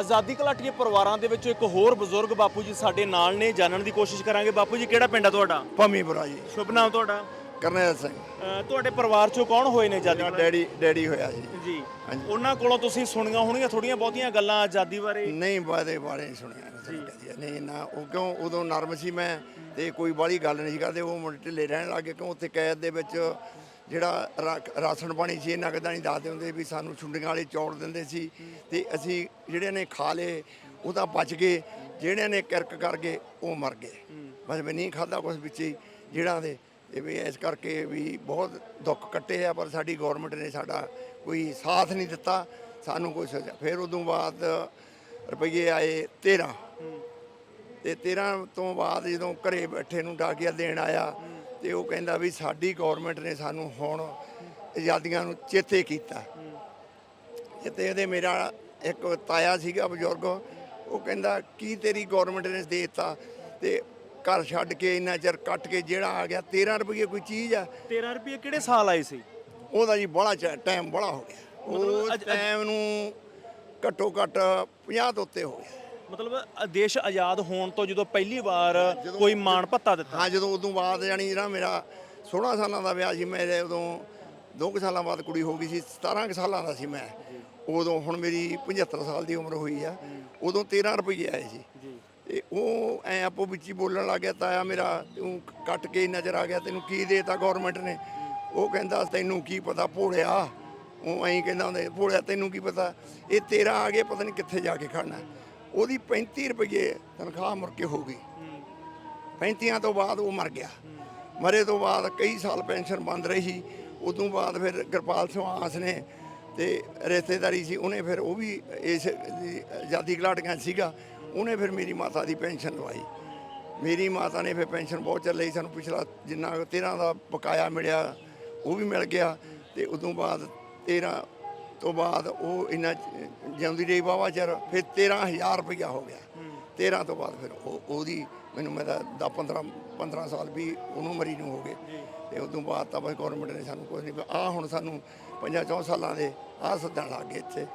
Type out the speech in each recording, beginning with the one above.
ਆਜ਼ਾਦੀ ਘਲਾਟੀਏ ਪਰਿਵਾਰਾਂ ਦੇ ਵਿੱਚੋਂ ਇੱਕ ਹੋਰ ਬਜ਼ੁਰਗ ਬਾਪੂ ਜੀ ਸਾਡੇ ਨਾਲ ਨੇ ਜਾਣਨ ਦੀ ਕੋਸ਼ਿਸ਼ ਕਰਾਂਗੇ। ਬਾਪੂ ਜੀ ਕਿਹੜਾ ਪਿੰਡ ਆ ਤੁਹਾਡਾ? ਭਮੀਪੁਰਾ ਜੀ। ਸ਼ੁਭ ਨਾਮ ਤੁਹਾਡਾ? ਕਰਨੈਲ ਸਿੰਘ। ਅ, ਤੁਹਾਡੇ ਪਰਿਵਾਰ ਚੋਂ ਕੌਣ ਹੋਏ ਨੇ ਆਜ਼ਾਦੀ ਮੇਰਾ ਡੈਡੀ ਡੈਡੀ ਹੋਇਆ ਜੀ। ਜੀ। ਉਹਨਾਂ ਕੋਲੋਂ ਤੁਸੀਂ ਸੁਣੀਆਂ ਹੋਣਗੀਆਂ ਥੋੜੀਆਂ ਬਹੁਤੀਆਂ ਗੱਲਾਂ ਆਜ਼ਾਦੀ ਬਾਰੇ? ਨਹੀਂ ਬਾਦੇ ਬਾਰੇ ਨਹੀਂ ਸੁਣਿਆ ਨਾ ਨਹੀਂ ਨਾ ਉਹ ਕਿਉਂ ਉਦੋਂ ਨਰਮ ਸੀ ਮੈਂ ਤੇ ਕੋਈ ਬਾਹਲੀ ਗੱਲ ਨਹੀਂ ਸੀ ਕਰਦੇ ਉਹ ਮੁੰਡੇ ਢਿੱਲੇ ਰਹਿਣ ਲੱਗੇ ਕਿਉਂ? ਉੱਥੇ ਕੈਦ ਦੇ ਵਿੱਚ ਜਿਹੜਾ ਰਾਸ਼ਨ ਪਾਣੀ ਸੀ ਇਹਨਾਂ ਕਦਾਂ ਨਹੀਂ ਦੱਸਦੇ ਹੁੰਦੇ ਵੀ ਸਾਨੂੰ ਛੁੰਡੀਆਂ ਵਾਲੇ ਚੌੜ ਦਿੰਦੇ ਸੀ ਤੇ ਅਸੀਂ ਜਿਹੜੇ ਨੇ ਖਾ ਲਏ, ਉਹ ਤਾਂ ਬਚ ਗਏ, ਜਿਹੜਿਆਂ ਨੇ ਕਿਰਕ ਕਰ ਗਏ, ਉਹ ਮਰ ਗਏ। ਬਸ ਮੈਂ ਨਹੀਂ ਖਾਦਾ ਕੁਝ ਵਿੱਚ ਹੀ, ਜਿਹੜਾ ਦੇ ਇਹ ਵੀ ਇਸ ਕਰਕੇ ਵੀ ਬਹੁਤ ਦੁੱਖ ਕੱਟੇ ਆ, ਪਰ ਸਾਡੀ ਗਵਰਨਮੈਂਟ ਨੇ ਸਾਡਾ ਕੋਈ ਸਾਥ ਨਹੀਂ ਦਿੱਤਾ, ਸਾਨੂੰ ਕੁਝ ਫਿਰ ਉਦੋਂ ਬਾਅਦ ਰੁਪਈਏ ਆਏ 13 ਤੇ 13 ਤੋਂ ਬਾਅਦ ਜਦੋਂ ਘਰੇ ਬੈਠੇ ਨੂੰ ਡਾਕੀਆ ਦੇਣ ਆਇਆ ਤੇ ਉਹ ਕਹਿੰਦਾ ਵੀ ਸਾਡੀ ਗਵਰਨਮੈਂਟ ਨੇ ਸਾਨੂੰ ਹੁਣ ਆਜ਼ਾਦੀਆਂ ਨੂੰ ਚੇਤੇ ਕੀਤਾ। ਤੇ ਇਹਦੇ ਮੇਰਾ ਇੱਕ ਤਾਇਆ ਸੀਗਾ ਬਜ਼ੁਰਗ ਉਹ ਕਹਿੰਦਾ ਕੀ ਤੇਰੀ ਗਵਰਨਮੈਂਟ ਨੇ ਦੇ ਦਿੱਤਾ? ਤੇ ਘਰ ਛੱਡ ਕੇ ਇੰਨਾ ਚਿਰ ਕੱਟ ਕੇ ਜਿਹੜਾ ਆ ਗਿਆ 13 ਰੁਪਏ ਕੋਈ ਚੀਜ਼ ਆ? 13 ਰੁਪਏ ਕਿਹੜੇ ਸਾਲ ਆਏ ਸੀ? ਉਹਦਾ ਜੀ ਬੜਾ ਟਾਈਮ ਬੜਾ ਹੋ ਗਿਆ। ਅੱਜ- ਟਾਈਮ ਨੂੰ ਘੱਟੋ ਘੱਟ 50 ਤੋਂ ਉੱਤੇ ਹੋ ਗਿਆ। ਮਤਲਬ ਦੇਸ਼ ਆਜ਼ਾਦ ਹੋਣ ਤੋਂ ਜਦੋਂ ਪਹਿਲੀ ਵਾਰ ਕੋਈ ਮਾਣ ਭੱਤਾ ਦਿੱਤਾ। ਹਾਂ ਜਦੋਂ ਉਦੋਂ ਬਾਅਦ ਜਾਨੀ ਜਿਹੜਾ ਮੇਰਾ 16 ਸਾਲਾਂ ਦਾ ਵਿਆਹ ਸੀ ਮੇਰੇ ਉਦੋਂ 2 ਸਾਲਾਂ ਬਾਅਦ ਕੁੜੀ ਹੋ ਗਈ ਸੀ 17 ਕੁ ਸਾਲਾਂ ਦਾ ਸੀ ਮੈਂ। ਉਦੋਂ ਹੁਣ ਮੇਰੀ 75 ਸਾਲ ਦੀ ਉਮਰ ਹੋਈ ਆ। ਉਦੋਂ 13 ਰੁਪਏ ਆਏ ਸੀ। ਤੇ ਉਹ ਐ ਆਪੋ ਵਿੱਚ ਹੀ ਬੋਲਣ ਲੱਗ ਗਿਆ ਤਾਇਆ ਮੇਰਾ ਤੂੰ ਕੱਟ ਕੇ ਨਜ਼ਰ ਆ ਗਿਆ ਤੈਨੂੰ ਕੀ ਦੇਤਾ ਗਵਰਨਮੈਂਟ ਨੇ? ਉਹ ਕਹਿੰਦਾ ਤੈਨੂੰ ਕੀ ਪਤਾ ਭੋੜਿਆ ਉਹ ਐਂ ਕਹਿੰਦਾ ਹੁੰਦੇ ਭੋੜਿਆ ਤੈਨੂੰ ਕੀ ਪਤਾ? ਇਹ ਤੇਰਾ ਆ ਗਿਆ ਪਤਾ ਨਹੀਂ ਕਿੱਥੇ ਜਾ ਕੇ ਖੜਨਾ। ਉਹਦੀ 35 ਰੁਪਏ ਤਨਖਾਹ ਮੁੜ ਕੇ ਹੋ ਗਈ। 35 ਤੋਂ ਬਾਅਦ ਉਹ ਮਰ ਗਿਆ। ਮਰੇ ਤੋਂ ਬਾਅਦ ਕਈ ਸਾਲ ਪੈਨਸ਼ਨ ਬੰਦ ਰਹੀ ਉਦੋਂ ਬਾਅਦ ਫਿਰ ਕਿਰਪਾਲ ਸੁਹਾਸ ਨੇ ਤੇ ਰਿਸ਼ਤੇਦਾਰੀ ਸੀ, ਉਹਨੇ ਫਿਰ ਉਹ ਵੀ ਇਸ ਆਜ਼ਾਦੀ ਘਲਾਟੀਆਂ 'ਚ ਸੀਗਾ। ਉਹਨੇ ਫਿਰ ਮੇਰੀ ਮਾਤਾ ਦੀ ਪੈਨਸ਼ਨ ਲਵਾਈ। ਮੇਰੀ ਮਾਤਾ ਨੇ ਫਿਰ ਪੈਨਸ਼ਨ ਬਹੁਤ ਚਿਰ ਲਈ ਸਾਨੂੰ ਪਿਛਲਾ ਜਿੰਨਾ 13 ਦਾ ਬਕਾਇਆ ਮਿਲਿਆ, ਉਹ ਵੀ ਮਿਲ ਗਿਆ। ਤੇ ਉਦੋਂ ਬਾਅਦ 13 ਤੋਂ ਬਾਅਦ ਉਹ ਇੰਨਾ ਚ- ਜਿਉਂਦੀ ਰਹੀ ਬਾਵਾ ਚਿਰ ਫਿਰ 13000 ਰੁਪਇਆ ਹੋ ਗਿਆ। 13 ਤੋਂ ਬਾਅਦ ਫਿਰ ਉਹ ਉਹਦੀ ਮੈਨੂੰ ਮੈਂ ਤਾਂ 10 15 15 ਸਾਲ ਵੀ ਉਹਨੂੰ ਮਰੀ ਨੂੰ ਹੋ ਗਏ। ਤੇ ਉਦੋਂ ਬਾਅਦ ਤਾਂ ਬਸ ਗਵਰਨਮੈਂਟ ਨੇ ਸਾਨੂੰ ਕੁਝ ਨਹੀਂ ਆ ਹੁਣ ਸਾਨੂੰ ਪੰਜਾਂ ਚੌਂ ਸਾਲਾਂ ਦੇ ਆ ਸੱਦਣ ਲੱਗ ਗਏ ਇੱਥੇ।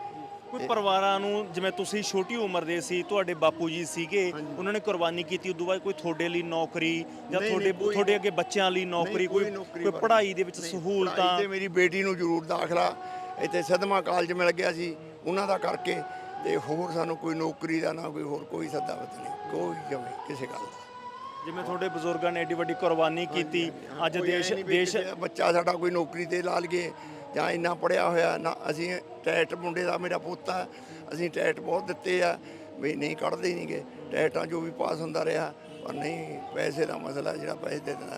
ਕੋਈ ਪਰਿਵਾਰਾਂ ਨੂੰ ਜਿਵੇਂ ਤੁਸੀਂ ਛੋਟੀ ਉਮਰ ਦੇ ਸੀ ਤੁਹਾਡੇ ਬਾਪੂ ਜੀ ਸੀਗੇ ਉਹਨਾਂ ਨੇ ਕੁਰਬਾਨੀ ਕੀਤੀ ਉਦੋਂ ਬਾਅਦ ਕੋਈ ਤੁਹਾਡੇ ਲਈ ਨੌਕਰੀ ਜਾਂ ਤੁਹਾਡੇ ਤੁਹਾਡੇ ਅੱਗੇ ਬੱਚਿਆਂ ਲਈ ਨੌਕਰੀ ਕੋਈ। ਪੜ੍ਹਾਈ ਦੇ ਵਿੱਚ ਸਹੂਲਤਾਂ ਤੇ ਮੇਰੀ ਬੇਟੀ ਨੂੰ ਜ਼ਰੂਰ ਦਾਖਲਾ ਇੱਥੇ ਸਦਮਾ ਕਾਲਜ ਮਿਲ ਗਿਆ ਸੀ ਉਹਨਾਂ ਦਾ ਕਰਕੇ ਤੇ ਹੋਰ ਸਾਨੂੰ ਕੋਈ ਨੌਕਰੀ ਦਾ ਨਾ ਕੋਈ ਹੋਰ ਕੋਈ ਸੱਦਾ ਵਤ ਨਹੀਂ ਕੋਈ ਜਮੇ ਕਿਸੇ ਗੱਲ ਦਾ। ਜਿਵੇਂ ਤੁਹਾਡੇ ਬਜ਼ੁਰਗਾਂ ਨੇ ਏਡੀ ਵੱਡੀ ਕੁਰਬਾਨੀ ਕੀਤੀ ਅੱਜ ਕੋਈ ਐਂ ਦੇਸ਼ ਨਹੀਂ ਵੀ ਦੇਸ਼ ਕਿਸੇ ਬੱਚਾ ਸਾਡਾ ਕੋਈ ਨੌਕਰੀ ਤੇ ਲਾ ਲਈਏ ਜਾਂ ਇੰਨਾ ਪੜਿਆ ਹੋਇਆ ਨਾ ਅਸੀਂ ਟੈਟ ਮੁੰਡੇ ਦਾ ਮੇਰਾ ਪੋਤਾ ਅਸੀਂ ਟੈਟ ਬਹੁਤ ਦਿੱਤੇ ਆ ਵੀ ਨਹੀਂ ਕੱਢਦੇ ਨਹੀਂਗੇ ਟੈਟਾਂ ਜੋ ਵੀ ਪਾਸ ਹੁੰਦਾ ਰਿਹਾ ਪਰ ਨਹੀਂ ਪੈਸੇ ਦਾ ਮਸਲਾ ਜਿਹੜਾ ਪੈਸੇ ਦੇ ਦੇਣਾ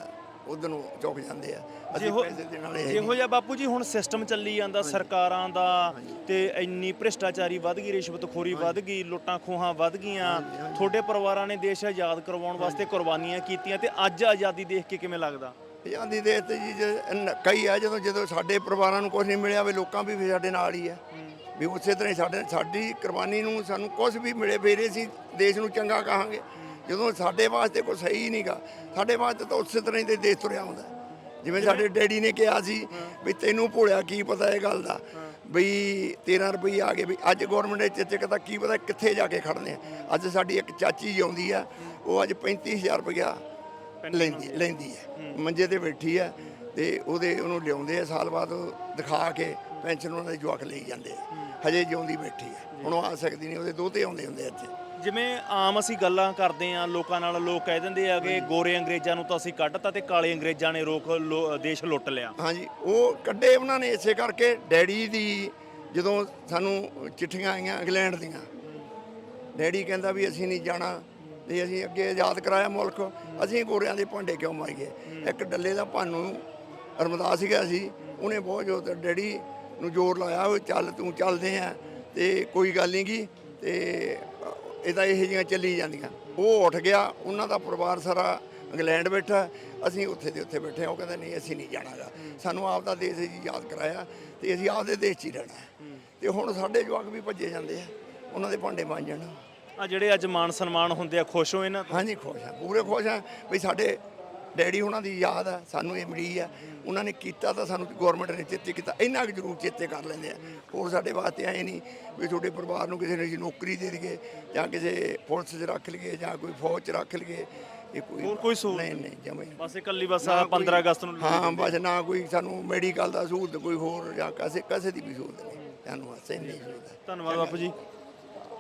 ਉਧਰ ਨੂੰ ਚੁੱਕ ਜਾਂਦੇ ਆ। ਅਸੀਂ ਜਿਹੋ ਪੈਸੇ ਦੇਣ ਵਾਲੇ ਹੈ ਜਿਹੋ ਜਿਹਾ ਬਾਪੂ ਜੀ ਹੁਣ ਸਿਸਟਮ ਚੱਲੀ ਜਾਂਦਾ ਸਰਕਾਰਾਂ ਦਾ ਤੇ ਇੰਨੀ ਭ੍ਰਿਸ਼ਟਾਚਾਰੀ ਵੱਧ ਗਈ ਰਿਸ਼ਵਤਖੋਰੀ ਵੱਧ ਗਈ ਲੁੱਟਾਂ ਖੋਹਾਂ ਵੱਧ ਗਈਆਂ। ਤੁਹਾਡੇ ਪਰਿਵਾਰਾਂ ਨੇ ਦੇਸ਼ ਆਜ਼ਾਦ ਕਰਵਾਉਣ ਵਾਸਤੇ ਕੁਰਬਾਨੀਆਂ ਕੀਤੀਆਂ ਤੇ ਅੱਜ ਆਜ਼ਾਦੀ ਦੇਖ ਕੇ ਕਿਵੇਂ ਲੱਗਦਾ? ਆਜ਼ਾਦੀ ਦੇ ਤੇ ਜੀ ਕਈ ਆ ਜਦੋਂ ਜਦੋਂ ਸਾਡੇ ਪਰਿਵਾਰਾਂ ਨੂੰ ਕੁਝ ਨਹੀਂ ਮਿਲਿਆ ਵੀ ਲੋਕਾਂ ਵੀ ਫਿਰ ਸਾਡੇ ਨਾਲ ਹੀ ਆ। ਵੀ ਉਸੇ ਤਰ੍ਹਾਂ ਹੀ ਸਾਡੇ ਸਾਡੀ ਕੁਰਬਾਨੀ ਨੂੰ ਸਾਨੂੰ ਕੁਝ ਵੀ ਮਿਲੇ ਫੇਰ ਅਸੀਂ ਦੇਸ਼ ਨੂੰ ਚੰਗਾ ਕਹਾਂਗੇ। ਜਦੋਂ ਸਾਡੇ ਵਾਸਤੇ ਕੋਈ ਸਹੀ ਨਹੀਂਗਾ ਸਾਡੇ ਵਾਸਤੇ ਤਾਂ ਉਸੇ ਤਰ੍ਹਾਂ ਹੀ ਤੇ ਦੇਸ਼ ਤੁਰਿਆ ਹੁੰਦਾ। ਜਿਵੇਂ ਸਾਡੇ ਡੈਡੀ ਨੇ ਕਿਹਾ ਸੀ ਵੀ ਤੈਨੂੰ ਭੋਲਿਆ ਕੀ ਪਤਾ ਇਹ ਗੱਲ ਦਾ ਬਈ 13 ਰੁਪਏ ਆ ਗਏ ਵੀ ਅੱਜ ਗਵਰਨਮੈਂਟ ਦੇ ਚਿੱਤੇ ਤਾਂ ਕੀ ਪਤਾ ਕਿੱਥੇ ਜਾ ਕੇ ਖੜਨੇ ਆ। ਅੱਜ ਸਾਡੀ ਇੱਕ ਚਾਚੀ ਜਿਉਂਦੀ ਆ ਉਹ ਅੱਜ 35000 ਰੁਪਇਆ ਲੈਂਦੀ ਲੈਂਦੀ ਹੈ। ਮੰਜੇ ਤੇ ਬੈਠੀ ਹੈ ਤੇ ਉਹਦੇ ਉਹਨੂੰ ਲਿਆਉਂਦੇ ਆ ਸਾਲ ਬਾਅਦ ਦਿਖਾ ਕੇ ਪੈਨਸ਼ਨ ਉਹਨਾਂ ਦੇ ਜਵਾਕ ਲਈ ਜਾਂਦੇ ਆ। ਹਜੇ ਜਿਉਂਦੀ ਬੈਠੀ ਹੈ ਹੁਣ ਉਹ ਆ ਸਕਦੀ ਨਹੀਂ ਉਹਦੇ ਦੋਤੇ ਆਉਂਦੇ ਹੁੰਦੇ ਆ ਇੱਥੇ। ਜਿਵੇਂ ਆਮ ਅਸੀਂ ਗੱਲਾਂ ਕਰਦੇ ਆ ਲੋਕਾਂ ਨਾਲ ਲੋਕ ਕਹਿ ਦਿੰਦੇ ਆ ਕਿ ਗੋਰੇ ਅੰਗਰੇਜ਼ਾਂ ਨੂੰ ਤਾਂ ਅਸੀਂ ਕੱਢਤਾ ਤੇ ਕਾਲੇ ਅੰਗਰੇਜ਼ਾਂ ਨੇ ਰੋਕ ਲੋ- ਦੇਸ਼ ਲੁੱਟ ਲਿਆ। ਹਾਂਜੀ ਉਹ ਕੱਢੇ ਉਹਨਾਂ ਨੇ ਇਸੇ ਕਰਕੇ ਡੈਡੀ ਦੀ ਜਦੋਂ ਸਾਨੂੰ ਚਿੱਠੀਆਂ ਆਈਆਂ ਇੰਗਲੈਂਡ ਦੀਆਂ ਡੈਡੀ ਕਹਿੰਦਾ ਵੀ ਅਸੀਂ ਨਹੀਂ ਜਾਣਾ ਤੇ ਅਸੀਂ ਅੱਗੇ ਆਜ਼ਾਦ ਕਰਾਇਆ ਮੁਲਕ ਅਸੀਂ ਗੋਰਿਆਂ ਦੇ ਭਾਂਡੇ ਕਿਉਂ ਮਾਰੀਏ? ਇੱਕ ਡੱਲੇ ਦਾ ਭਾਨੂੰ ਰਮਦਾਸ ਸੀਗਾ ਸੀ ਉਹਨੇ ਬਹੁਤ ਜੋ ਤੇ ਡੈਡੀ ਨੂੰ ਜ਼ੋਰ ਲਾਇਆ ਉਹ ਚੱਲ ਤੂੰ ਚੱਲਦੇ ਆ ਤੇ ਕੋਈ ਗੱਲ ਨਹੀਂ ਗੀ ਤੇ ਇਹਦਾ ਇਹੋ ਜਿਹੀਆਂ ਚੱਲੀ ਜਾਂਦੀਆਂ ਉਹ ਉੱਠ ਗਿਆ ਉਹਨਾਂ ਦਾ ਪਰਿਵਾਰ ਸਾਰਾ ਇੰਗਲੈਂਡ ਬੈਠਾ ਅਸੀਂ ਉੱਥੇ ਦੇ ਉੱਥੇ ਬੈਠੇ ਹਾਂ। ਉਹ ਕਹਿੰਦਾ ਨਹੀਂ ਅਸੀਂ ਨਹੀਂ ਜਾਣਾਗਾ ਸਾਨੂੰ ਆਪ ਦਾ ਦੇਸ਼ ਜੀ ਯਾਦ ਕਰਾਇਆ ਤੇ ਅਸੀਂ ਆਪਦੇ ਦੇਸ਼ 'ਚ ਹੀ ਰਹਿਣਾ। ਤੇ ਹੁਣ ਸਾਡੇ ਜਵਾਕ ਵੀ ਭੱਜੇ ਜਾਂਦੇ ਆ ਉਹਨਾਂ ਦੇ ਭਾਂਡੇ ਮਾਂਜਣ ਆ ਜਿਹੜੇ ਅੱਜ ਮਾਨ ਸਨਮਾਨ ਹੁੰਦੇ ਆ ਖੁਸ਼ ਹੋ ਇਹਨਾਂ ਤੋਂ ਹਾਂਜੀ ਖੁਸ਼ ਹਾਂ ਪੂਰੇ ਖੁਸ਼ ਹਾਂ ਵੀ ਸਾਡੇ ਡੈਡੀ ਉਹਨਾਂ ਦੀ ਯਾਦ ਆ ਸਾਨੂੰ ਇਹ ਮਿਲੀ ਆ। ਉਹਨਾਂ ਨੇ ਕੀਤਾ ਤਾਂ ਸਾਨੂੰ ਗਵਰਨਮੈਂਟ ਨੇ ਚੇਤੇ ਕੀਤਾ ਇੰਨਾ ਕੁ ਜ਼ਰੂਰ ਚੇਤੇ ਕਰ ਲੈਂਦੇ ਆ। ਹੋਰ ਸਾਡੇ ਵਾਸਤੇ ਐ ਨਹੀਂ ਵੀ ਤੁਹਾਡੇ ਪਰਿਵਾਰ ਨੂੰ ਕਿਸੇ ਨੇ ਨੌਕਰੀ ਦੇ ਦਈਏ ਜਾਂ ਕਿਸੇ ਪੁਲਿਸ 'ਚ ਰੱਖ ਲਈਏ ਜਾਂ ਕੋਈ ਫੌਜ 'ਚ ਰੱਖ ਲਈਏ ਇਹ ਕੋਈ ਹੋਰ ਕੋਈ ਸਹੂਲਤ? ਨਹੀਂ ਨਹੀਂ ਜਮੇ ਬਸ ਇਕੱਲੀ ਬਸ ਆਹ 15 ਅਗਸਤ ਨੂੰ ਹਾਂ ਬਸ ਨਾ ਕੋਈ ਸਾਨੂੰ ਮੈਡੀਕਲ ਦਾ ਸਹੂਲਤ ਕੋਈ ਹੋਰ ਜਾਂ ਕਿਸੇ ਕਿਸੇ ਦੀ ਵੀ ਸਹੂਲਤ ਨਹੀਂ। ਸਾਨੂੰ ਬਸ ਇੰਨੀ ਸਹੂਲਤ। ਹੈ ਧੰਨਵਾਦ ਬਾਪੂ ਜੀ।